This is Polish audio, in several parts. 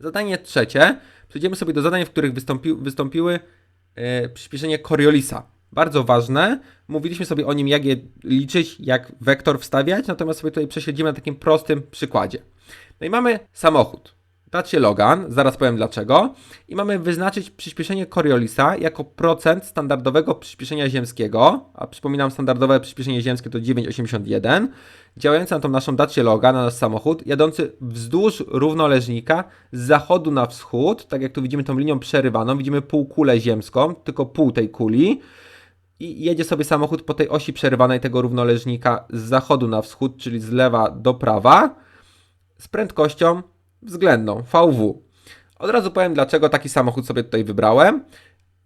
Zadanie trzecie. Przejdziemy sobie do zadań, w których wystąpi, wystąpiły e, przyspieszenie Coriolisa. Bardzo ważne. Mówiliśmy sobie o nim, jak je liczyć, jak wektor wstawiać, natomiast sobie tutaj prześledzimy na takim prostym przykładzie. No i mamy samochód. Dacie Logan, zaraz powiem dlaczego. I mamy wyznaczyć przyspieszenie Coriolisa jako procent standardowego przyspieszenia ziemskiego, a przypominam, standardowe przyspieszenie ziemskie to 9,81, działające na tą naszą dacie Logan, na nasz samochód, jadący wzdłuż równoleżnika z zachodu na wschód, tak jak tu widzimy tą linią przerywaną, widzimy półkulę ziemską, tylko pół tej kuli, i jedzie sobie samochód po tej osi przerywanej tego równoleżnika z zachodu na wschód, czyli z lewa do prawa, z prędkością względną VW. Od razu powiem, dlaczego taki samochód sobie tutaj wybrałem.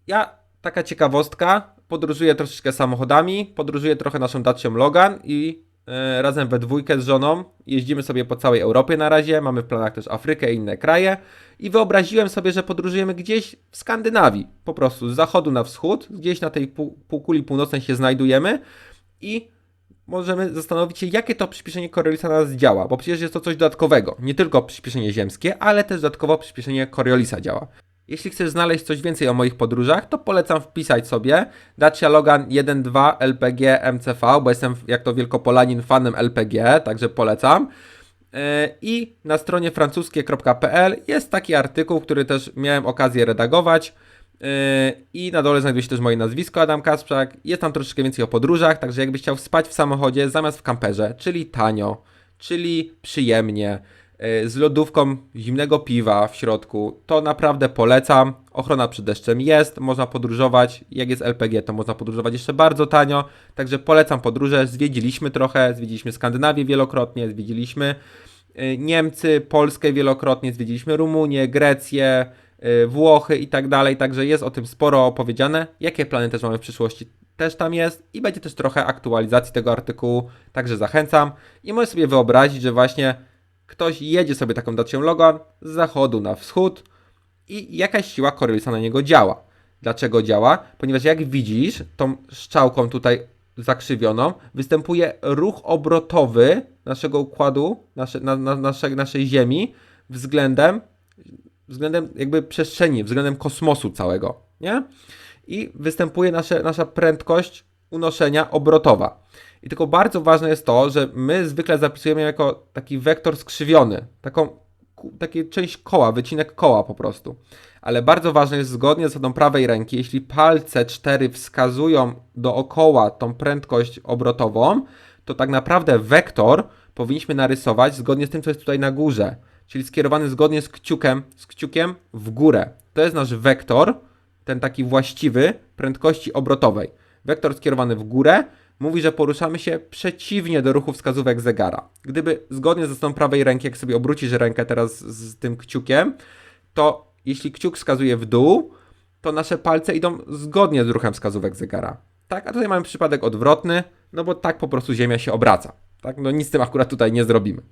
Ja, taka ciekawostka, podróżuję troszeczkę samochodami, podróżuję trochę naszą Dacią Logan i e, razem we dwójkę z żoną jeździmy sobie po całej Europie na razie, mamy w planach też Afrykę i inne kraje i wyobraziłem sobie, że podróżujemy gdzieś w Skandynawii, po prostu z zachodu na wschód, gdzieś na tej pół, półkuli północnej się znajdujemy i możemy zastanowić się, jakie to przyspieszenie Coriolisa na nas działa, bo przecież jest to coś dodatkowego. Nie tylko przyspieszenie ziemskie, ale też dodatkowo przyspieszenie Coriolisa działa. Jeśli chcesz znaleźć coś więcej o moich podróżach, to polecam wpisać sobie Dacia Logan 1.2 LPG MCV, bo jestem jak to wielkopolanin fanem LPG, także polecam. Yy, I na stronie francuskie.pl jest taki artykuł, który też miałem okazję redagować. Yy, I na dole znajduje się też moje nazwisko Adam Kasprzak. Jest tam troszeczkę więcej o podróżach, także jakbyś chciał spać w samochodzie zamiast w kamperze, czyli tanio, czyli przyjemnie, yy, z lodówką zimnego piwa w środku, to naprawdę polecam. Ochrona przed deszczem jest, można podróżować. Jak jest LPG, to można podróżować jeszcze bardzo tanio. Także polecam podróże. Zwiedziliśmy trochę, zwiedziliśmy Skandynawię wielokrotnie, zwiedziliśmy yy, Niemcy, Polskę wielokrotnie, zwiedziliśmy Rumunię, Grecję, Włochy i tak dalej, także jest o tym sporo opowiedziane. Jakie plany też mamy w przyszłości, też tam jest i będzie też trochę aktualizacji tego artykułu, także zachęcam. I możesz sobie wyobrazić, że właśnie ktoś jedzie sobie taką Dacią Logan z zachodu na wschód i jakaś siła Coriolisa na niego działa. Dlaczego działa? Ponieważ jak widzisz, tą strzałką tutaj zakrzywioną, występuje ruch obrotowy naszego układu, nasze, na, na, nasze, naszej Ziemi względem względem jakby przestrzeni, względem kosmosu całego, nie? I występuje nasze, nasza prędkość unoszenia obrotowa. I tylko bardzo ważne jest to, że my zwykle zapisujemy jako taki wektor skrzywiony, taką, ku- taki część koła, wycinek koła po prostu. Ale bardzo ważne jest zgodnie z zasadą prawej ręki, jeśli palce cztery wskazują dookoła tą prędkość obrotową, to tak naprawdę wektor powinniśmy narysować zgodnie z tym, co jest tutaj na górze czyli skierowany zgodnie z kciukiem, z kciukiem w górę. To jest nasz wektor, ten taki właściwy prędkości obrotowej. Wektor skierowany w górę mówi, że poruszamy się przeciwnie do ruchu wskazówek zegara. Gdyby zgodnie ze stroną prawej ręki, jak sobie obrócisz rękę teraz z tym kciukiem, to jeśli kciuk wskazuje w dół, to nasze palce idą zgodnie z ruchem wskazówek zegara. Tak, a tutaj mamy przypadek odwrotny, no bo tak po prostu Ziemia się obraca. Tak, no nic z tym akurat tutaj nie zrobimy.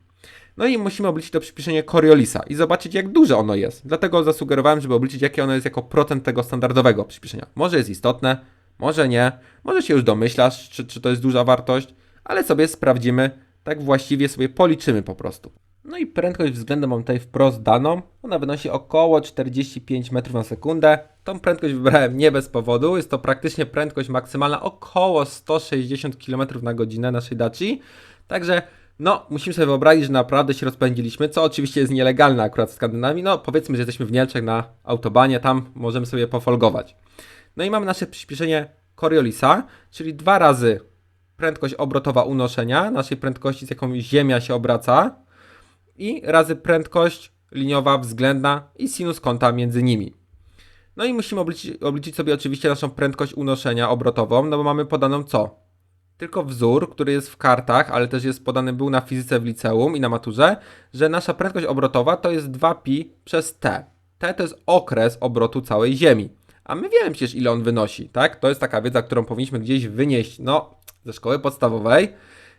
No i musimy obliczyć to przyspieszenie Coriolisa i zobaczyć, jak duże ono jest. Dlatego zasugerowałem, żeby obliczyć, jakie ono jest jako procent tego standardowego przyspieszenia. Może jest istotne, może nie, może się już domyślasz, czy, czy to jest duża wartość, ale sobie sprawdzimy, tak właściwie sobie policzymy po prostu. No i prędkość względem mam tutaj wprost daną. Ona wynosi około 45 metrów na sekundę. Tą prędkość wybrałem nie bez powodu. Jest to praktycznie prędkość maksymalna około 160 km na godzinę naszej Daci. Także no, musimy sobie wyobrazić, że naprawdę się rozpędziliśmy, co oczywiście jest nielegalne akurat w Skandynawii. No, powiedzmy, że jesteśmy w Niemczech na autobanie, tam możemy sobie pofolgować. No i mamy nasze przyspieszenie Coriolisa, czyli dwa razy prędkość obrotowa unoszenia, naszej prędkości, z jaką Ziemia się obraca, i razy prędkość liniowa względna i sinus kąta między nimi. No i musimy obliczyć, obliczyć sobie oczywiście naszą prędkość unoszenia obrotową, no bo mamy podaną co? Tylko wzór, który jest w kartach, ale też jest podany był na fizyce w liceum i na maturze, że nasza prędkość obrotowa to jest 2pi przez t. T to jest okres obrotu całej Ziemi. A my wiemy przecież ile on wynosi, tak? To jest taka wiedza, którą powinniśmy gdzieś wynieść, no, ze szkoły podstawowej,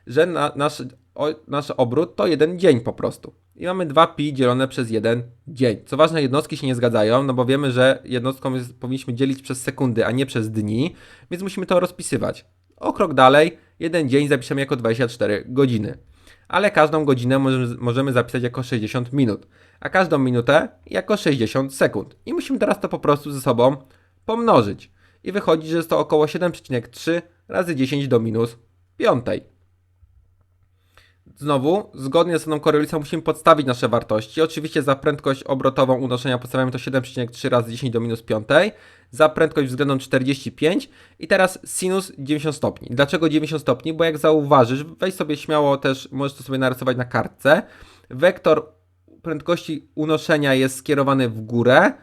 że na, nasz, o, nasz obrót to jeden dzień po prostu. I mamy 2pi dzielone przez jeden dzień. Co ważne, jednostki się nie zgadzają, no bo wiemy, że jednostką jest, powinniśmy dzielić przez sekundy, a nie przez dni, więc musimy to rozpisywać. O krok dalej, jeden dzień zapiszemy jako 24 godziny. ale każdą godzinę możemy, możemy zapisać jako 60 minut, a każdą minutę jako 60 sekund. I musimy teraz to po prostu ze sobą pomnożyć. I wychodzi, że jest to około 7,3 razy 10 do minus 5. Znowu, zgodnie z tą Coriolisą musimy podstawić nasze wartości. Oczywiście za prędkość obrotową unoszenia podstawiamy to 7,3 razy 10 do minus 5. Za prędkość względną 45 i teraz sinus 90 stopni. Dlaczego 90 stopni? Bo jak zauważysz, weź sobie śmiało też, możesz to sobie narysować na kartce. Wektor prędkości unoszenia jest skierowany w górę,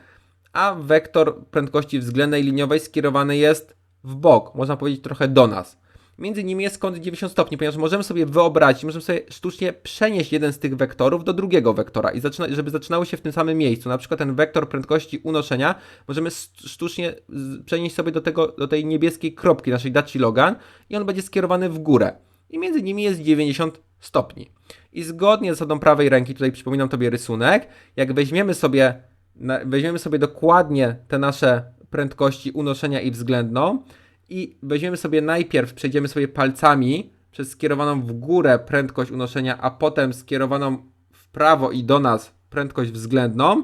a wektor prędkości względnej liniowej skierowany jest w bok, można powiedzieć trochę do nas. Między nimi jest kąt 90 stopni, ponieważ możemy sobie wyobrazić, możemy sobie sztucznie przenieść jeden z tych wektorów do drugiego wektora i zaczyna, żeby zaczynały się w tym samym miejscu. Na przykład ten wektor prędkości unoszenia możemy sztucznie przenieść sobie do, tego, do tej niebieskiej kropki naszej daci Logan i on będzie skierowany w górę. I między nimi jest 90 stopni. I zgodnie z zasadą prawej ręki, tutaj przypominam Tobie rysunek, jak weźmiemy sobie, weźmiemy sobie dokładnie te nasze prędkości unoszenia i względną, i weźmiemy sobie najpierw, przejdziemy sobie palcami przez skierowaną w górę prędkość unoszenia, a potem skierowaną w prawo i do nas prędkość względną,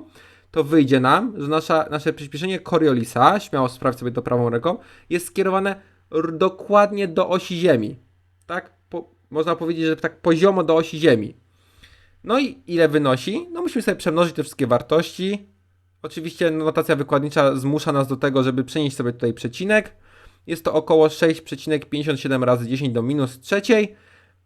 to wyjdzie nam, że nasza, nasze przyspieszenie Coriolisa, śmiało sprawdź sobie to prawą ręką, jest skierowane dokładnie do osi Ziemi. Tak? Po, można powiedzieć, że tak poziomo do osi Ziemi. No i ile wynosi? No musimy sobie przemnożyć te wszystkie wartości. Oczywiście notacja wykładnicza zmusza nas do tego, żeby przenieść sobie tutaj przecinek. Jest to około 6,57 razy 10 do minus trzeciej.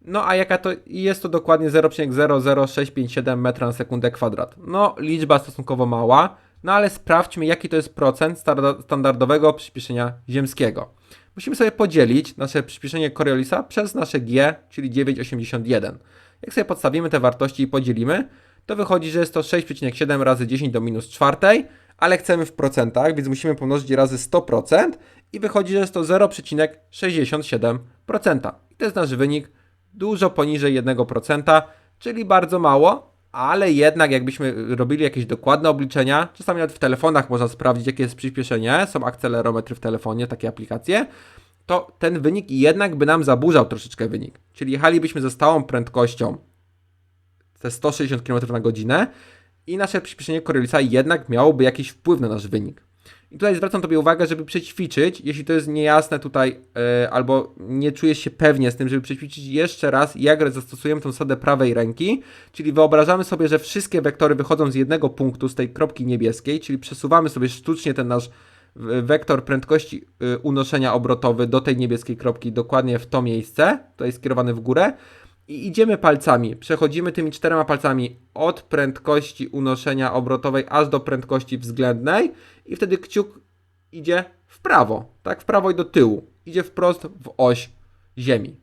No a jaka to jest to dokładnie 0,00657 metra na sekundę kwadrat. No liczba stosunkowo mała, no ale sprawdźmy jaki to jest procent standardowego przyspieszenia ziemskiego. Musimy sobie podzielić nasze przyspieszenie Coriolisa przez nasze g, czyli 9,81. Jak sobie podstawimy te wartości i podzielimy, to wychodzi, że jest to 6,7 razy 10 do minus czwartej, ale chcemy w procentach, więc musimy pomnożyć razy 100% i wychodzi, że jest to 0,67%. I to jest nasz wynik dużo poniżej 1%, czyli bardzo mało, ale jednak jakbyśmy robili jakieś dokładne obliczenia, czasami nawet w telefonach można sprawdzić, jakie jest przyspieszenie, są akcelerometry w telefonie, takie aplikacje, to ten wynik jednak by nam zaburzał troszeczkę wynik. Czyli jechalibyśmy ze stałą prędkością te 160 km na godzinę i nasze przyspieszenie Coriolisa jednak miałoby jakiś wpływ na nasz wynik. I tutaj zwracam Tobie uwagę, żeby przećwiczyć, jeśli to jest niejasne tutaj, yy, albo nie czujesz się pewnie z tym, żeby przećwiczyć jeszcze raz, jak zastosujemy tą zasadę prawej ręki, czyli wyobrażamy sobie, że wszystkie wektory wychodzą z jednego punktu, z tej kropki niebieskiej, czyli przesuwamy sobie sztucznie ten nasz wektor prędkości y, unoszenia obrotowy do tej niebieskiej kropki, dokładnie w to miejsce, tutaj skierowany w górę, i idziemy palcami, przechodzimy tymi czterema palcami od prędkości unoszenia obrotowej aż do prędkości względnej. I wtedy kciuk idzie w prawo, tak, w prawo i do tyłu, idzie wprost w oś Ziemi.